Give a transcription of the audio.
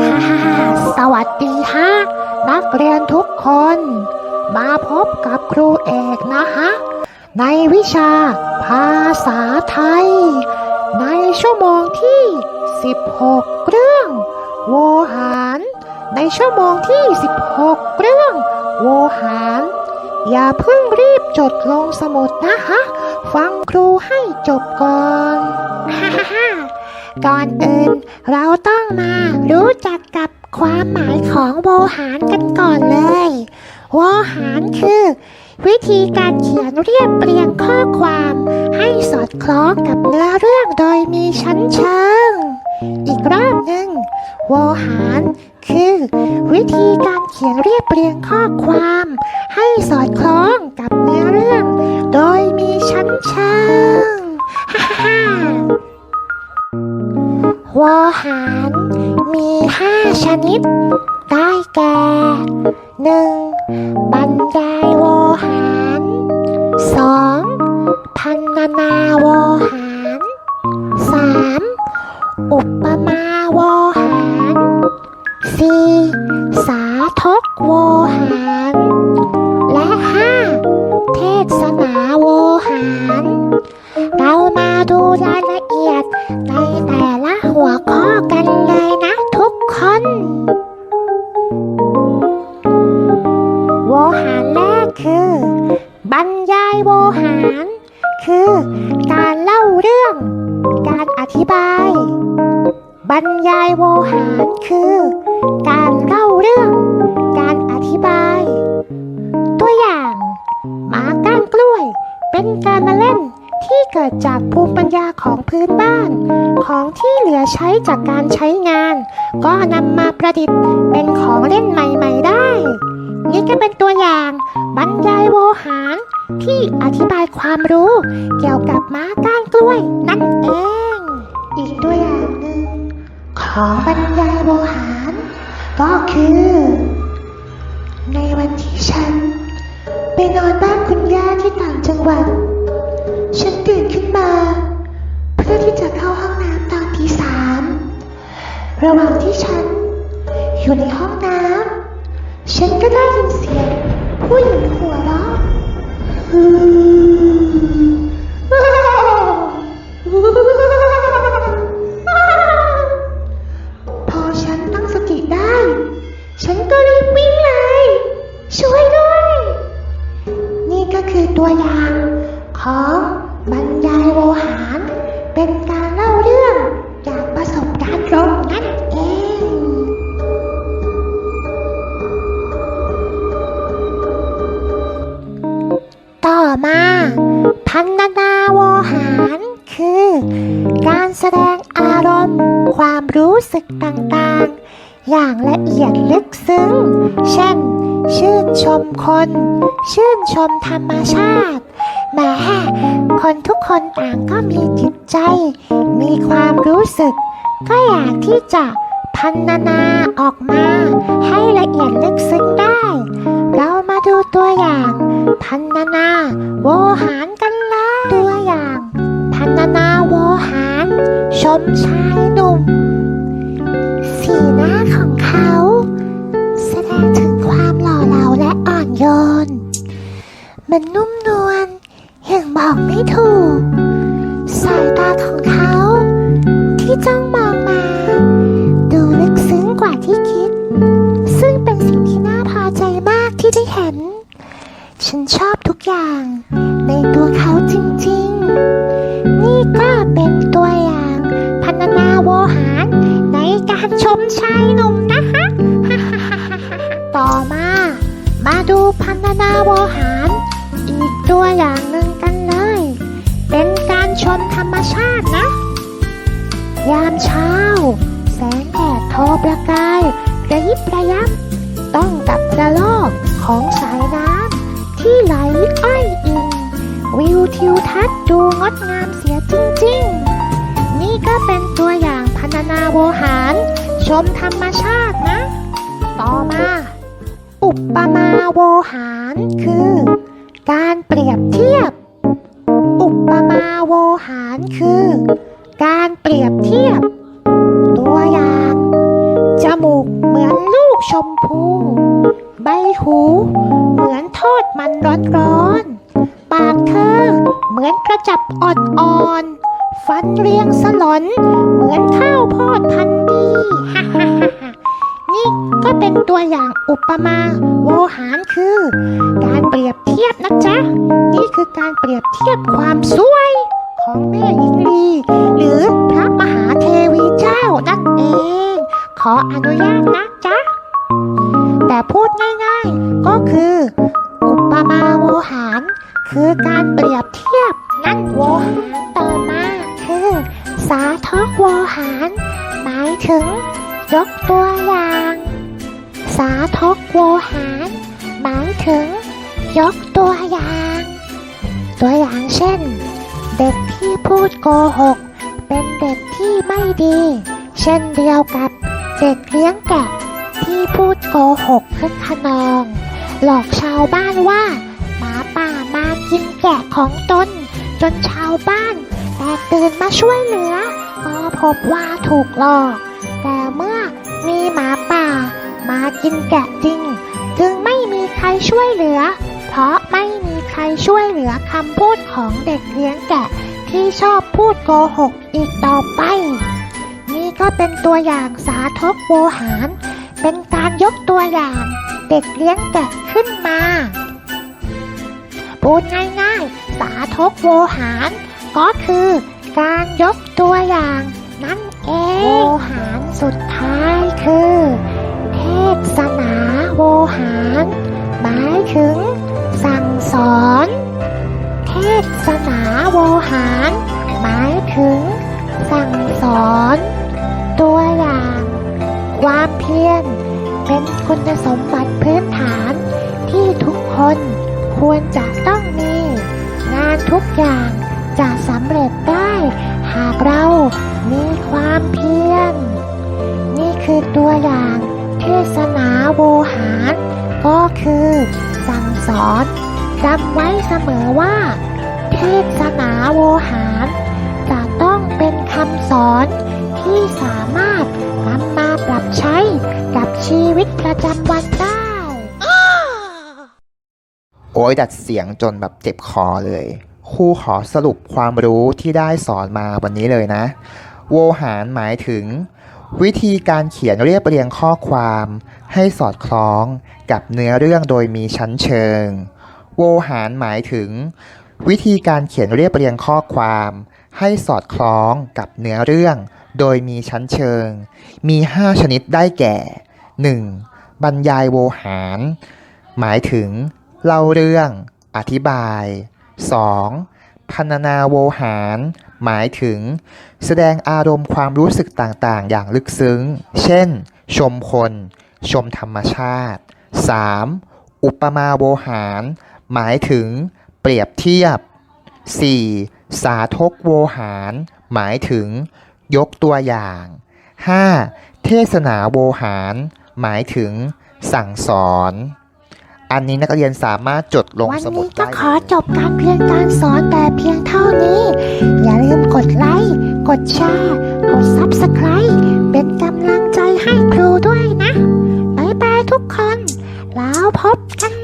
ฮ่าฮ่าฮ่าสวัสดีฮะ นักเรียนทุกคน มาพบกับครูเอกนะฮะ ในวิชาภาษาไทย ในชั่วโมงที่ 16 เรื่อง โวหาร ในชั่วโมงที่ 16 เรื่อง โวหาร อย่าเพิ่งรีบจดลงสมุดนะฮะ ฟังครูให้จบก่อนฮ่าฮ่าฮ่า ก่อนอื่น เราต้องมารู้จักกับความหมายของโวหารกันก่อนเลย โวหารคือ วิธีการเขียนเรียบเรียงข้อความให้สอดคล้องกับเนื้อเรื่องโดยมีชั้นเชิง อีกรอบหนึ่งโวหารคือ วิธีการเขียนเรียบเรียงข้อความ ให้สอดคล้อง ชนิด ได้แก่หนึ่งบรรยายวหารสองพันนานาวหารสามอุปมาวหารสี่ คือ การเล่าเรื่อง การอธิบาย บรรยายโวหารคือ การเล่าเรื่อง การอธิบาย ตัวอย่างหมาก้านกล้วย เป็นการละเล่นที่เกิดจากภูมิปัญญาของพื้นบ้าน ของที่เหลือใช้จากการใช้งาน ก็นำมาประดิษฐ์เป็นของเล่นใหม่ ๆ ได้ นี่ก็เป็นตัวอย่างบรรยายโวหาร ที่อธิบายความรู้เกี่ยวกับม้าก้านกล้วยนั่นเอง อีกตัวอย่างหนึ่งของบรรยายโวหารก็คือ ในวันที่ฉัน ไปนอนบ้านคุณย่าที่ต่างจังหวัด ฉันตื่นขึ้นมา เพื่อที่จะเข้าห้องน้ำตอนที่สามระหว่างที่ฉัน อยู่ในห้องน้ำฉันก็ได้ยินเสียงผู้หญิงหัวเราะ อืม มาพันนานาวหารคือ การแสดงอารมณ์ ความรู้สึกต่างๆ อย่างละเอียดลึกซึ้ง เช่น ชื่นชมคน ชื่นชมธรรมชาติแหมคนทุกคนต่างก็มีจิตใจ มีความรู้สึก ก็อยากที่จะพันนานาออกมา ให้ละเอียดลึกซึ้งได้ เรามาดูตัวอย่าง พันนานาโวหารกันลยตัวอย่าง พันนานาโวหาร ชมชายหนุ่ม สีหน้าของเขา แสดงถึงความหล่อเหลาและอ่อนโยน มันนุ่มนวลอย่างบอกไม่ถูก สายตาของเขาที่จ้อง นาวหาร อีกตัวอย่างหนึ่งกันเลย เป็นการชมธรรมชาตินะ ยามเช้า แสงแดดทอประกาย กระยิบระยับ ต้องกับระลอกของสายน้ำที่ไหลอ้อยอิง วิวทิวทัศน์ดูงดงามเสียจริง ๆ นี่ก็เป็นตัวอย่างพันนาโวหาร ชมธรรมชาตินะ ต่อมา ปมาโวหารคือ การเปรียบเทียบ อุปมาโวหารคือ การเปรียบเทียบ ตัวอย่าง จมูกเหมือนลูกชมพู ใบหู เหมือนทอดมันร้อนร้อนปากเธอ เหมือนกระจับอ่อนอ่อนฟันเรียงสลอน เหมือนข้าวโพดพันดีฮ่าฮ่าฮ่า เป็นตัวอย่างอุปมา โวหารคือ การเปรียบเทียบนะจ๊ะ นี่คือการเปรียบเทียบความสวยของแม่หญิงลีหรือพระมหาเทวีเจ้านั่นเอง ขออนุญาตนะจ๊ะ แต่พูดง่ายๆ ก็คือ อุปมาโวหาร คือการเปรียบเทียบนั่นโวหารต่อมาคือ สาทกโวหาร หมายถึง ยกตัวอย่าง สาทกโวหารหมายถึง ยกตัวอย่าง ตัวอย่างเช่น เด็กที่พูดโกหก เป็นเด็กที่ไม่ดี เช่นเดียวกับเด็กเลี้ยงแกะที่พูดโกหกคึกขนอง หลอกชาวบ้านว่า หมาป่ามากินแกะของตน จนชาวบ้านแตกตื่นมาช่วยเหลือก็พบว่าถูกหลอก แต่เมื่อมีหมา มากินแกะจริง จึงไม่มีใครช่วยเหลือ เพราะไม่มีใครช่วยเหลือคำพูดของเด็กเลี้ยงแกะที่ชอบพูดโกหกอีกต่อไป นี่ก็เป็นตัวอย่างสาทกโวหาร เป็นการยกตัวอย่างเด็กเลี้ยงแกะขึ้นมาพูดง่ายๆ สาทกโวหาร ก็คือการยกตัวอย่างนั่นเองโวหารสุดท้ายคือ เทศนาโวหาร หมายถึง สั่งสอน เทศนาโวหาร หมายถึง สั่งสอน ตัวอย่าง ความเพียร เป็นคุณสมบัติพื้นฐานที่ทุกคนควรจะต้องมี งานทุกอย่างจะสำเร็จได้ หากเรามีความเพียร นี่คือตัวอย่าง เทศนาโวหาร ก็คือ สั่งสอนจำไว้เสมอว่า เทศนาโวหารจะต้องเป็นคำสอนที่สามารถนำมาปรับใช้กับชีวิตประจำวันได้ โอ้ยดัดเสียงจนแบบเจ็บคอเลยครูขอสรุปความรู้ที่ได้สอนมาวันนี้เลยนะ โวหารหมายถึง วิธีการเขียนเรียบเรียงข้อความ ให้สอดคล้องกับเนื้อเรื่องโดยมีชั้นเชิง โวหารหมายถึง วิธีการเขียนเรียบเรียงข้อความ ให้สอดคล้องกับเนื้อเรื่อง โดยมีชั้นเชิง มี 5 ชนิดได้แก่ 1. บรรยายโวหาร หมายถึง เล่าเรื่อง อธิบาย 2. พันนาโวหาร หมายถึง แสดงอารมณ์ความรู้สึกต่างๆ อย่างลึกซึ้ง เช่น ชมคน ชมธรรมชาติ 3. อุปมาโวหาร หมายถึง เปรียบเทียบ 4. สาทกโวหาร หมายถึง ยกตัวอย่าง 5. เทศนาโวหาร หมายถึง สั่งสอน อันนี้นักเรียนสามารถจดลงสมุดได้วันนี้ก็ขอจบการเรียนการสอนแต่เพียงเท่านี้ อย่าลืมกดไลค์ กดแชร์ กด Subscribe เป็นกำลังใจให้ครูด้วยนะ บ๊ายบายทุกคน แล้วพบกัน